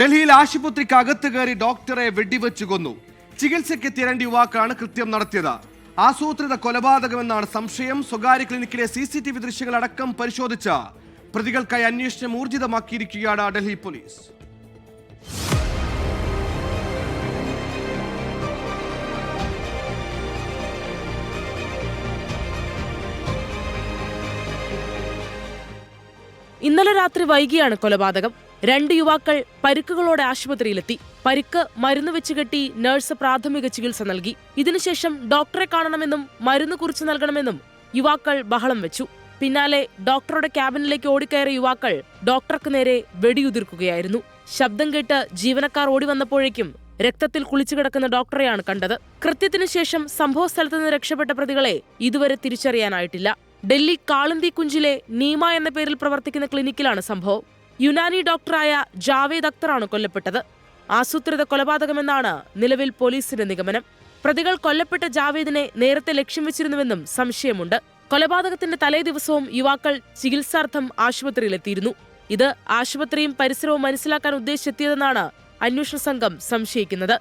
ഡൽഹിയിൽ ആശുപത്രിക്ക് അകത്ത് കയറി ഡോക്ടറെ വെടിവെച്ചു കൊന്നു. ചികിത്സയ്ക്കെത്തിയ രണ്ട് യുവാക്കളാണ് കൃത്യം നടത്തിയത്. ആസൂത്രിത കൊലപാതകമെന്നാണ് സംശയം. സ്വകാര്യ ക്ലിനിക്കിലെ സി സി ടി വി ദൃശ്യങ്ങളടക്കം പരിശോധിച്ച പ്രതികൾക്കായി അന്വേഷണം ഊർജിതമാക്കിയിരിക്കുകയാണ് ഡൽഹി പോലീസ്. ഇന്നലെ രാത്രി വൈകിയാണ് കൊലപാതകം. രണ്ട് യുവാക്കൾ പരിക്കുകളോടെ ആശുപത്രിയിലെത്തി. പരിക്ക് മരുന്ന് വെച്ച് കെട്ടി നഴ്സ് പ്രാഥമിക ചികിത്സ നൽകി. ഇതിനുശേഷം ഡോക്ടറെ കാണണമെന്നും മരുന്ന് കുറിച്ച് നൽകണമെന്നും യുവാക്കൾ ബഹളം വെച്ചു. പിന്നാലെ ഡോക്ടറുടെ ക്യാബിനിലേക്ക് ഓടിക്കയറിയ യുവാക്കൾ ഡോക്ടർക്ക് നേരെ വെടിയുതിർക്കുകയായിരുന്നു. ശബ്ദം കേട്ട് ജീവനക്കാർ ഓടി വന്നപ്പോഴേക്കും രക്തത്തിൽ കുളിച്ചു കിടക്കുന്ന ഡോക്ടറെയാണ് കണ്ടത്. കൃത്യത്തിനു ശേഷം സംഭവസ്ഥലത്ത് നിന്ന് രക്ഷപ്പെട്ട പ്രതികളെ ഇതുവരെ തിരിച്ചറിയാനായിട്ടില്ല. ഡൽഹി കാളന്തി കുഞ്ചിലെ നീമ എന്ന പേരിൽ പ്രവർത്തിക്കുന്ന ക്ലിനിക്കിലാണ് സംഭവം. യുനാനി ഡോക്ടറായ ജാവേദ് അക്തറാണ് കൊല്ലപ്പെട്ടത്. ആസൂത്രിത കൊലപാതകമെന്നാണ് നിലവിൽ പോലീസിന്റെ നിഗമനം. പ്രതികൾ കൊല്ലപ്പെട്ട ജാവേദിനെ നേരത്തെ ലക്ഷ്യം വെച്ചിരുന്നുവെന്നും സംശയമുണ്ട്. കൊലപാതകത്തിന്റെ തലേ ദിവസവും യുവാക്കൾ ചികിത്സാർത്ഥം ആശുപത്രിയിലെത്തിയിരുന്നു. ഇത് ആശുപത്രിയും പരിസരവും മനസ്സിലാക്കാൻ ഉദ്ദേശിച്ചെത്തിയതെന്നാണ് അന്വേഷണ സംഘം സംശയിക്കുന്നത്.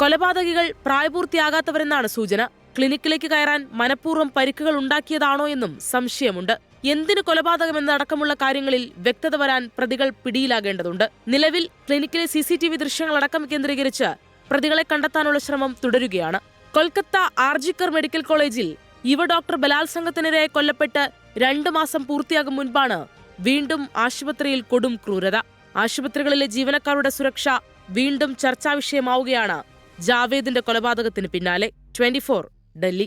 കൊലപാതകികൾ പ്രായപൂർത്തിയാകാത്തവരെന്നാണ് സൂചന. ക്ലിനിക്കിലേക്ക് കയറാൻ മനഃപൂർവം പരിക്കുകൾ ഉണ്ടാക്കിയതാണോ എന്നും സംശയമുണ്ട്. എന്തിനു കൊലപാതകമെന്ന കൊലപാതകമെന്നടക്കമുള്ള കാര്യങ്ങളിൽ വ്യക്തത വരാൻ പ്രതികൾ പിടിയിലാകേണ്ടതുണ്ട്. നിലവിൽ ക്ലിനിക്കിലെ സി സി ടി വി ദൃശ്യങ്ങളടക്കം കേന്ദ്രീകരിച്ച് പ്രതികളെ കണ്ടെത്താനുള്ള ശ്രമം തുടരുകയാണ്. കൊൽക്കത്ത ആർജിക്കർ മെഡിക്കൽ കോളേജിൽ യുവ ഡോക്ടർ ബലാത്സംഗത്തിനിരയായി കൊല്ലപ്പെട്ട് രണ്ടു മാസം പൂർത്തിയാകും മുൻപാണ് വീണ്ടും ആശുപത്രിയിൽ കൊടും ക്രൂരത. ആശുപത്രികളിലെ ജീവനക്കാരുടെ സുരക്ഷ വീണ്ടും ചർച്ചാ വിഷയമാവുകയാണ് ജാവേദിന്റെ കൊലപാതകത്തിന് പിന്നാലെ. ട്വന്റി ഡൽഹി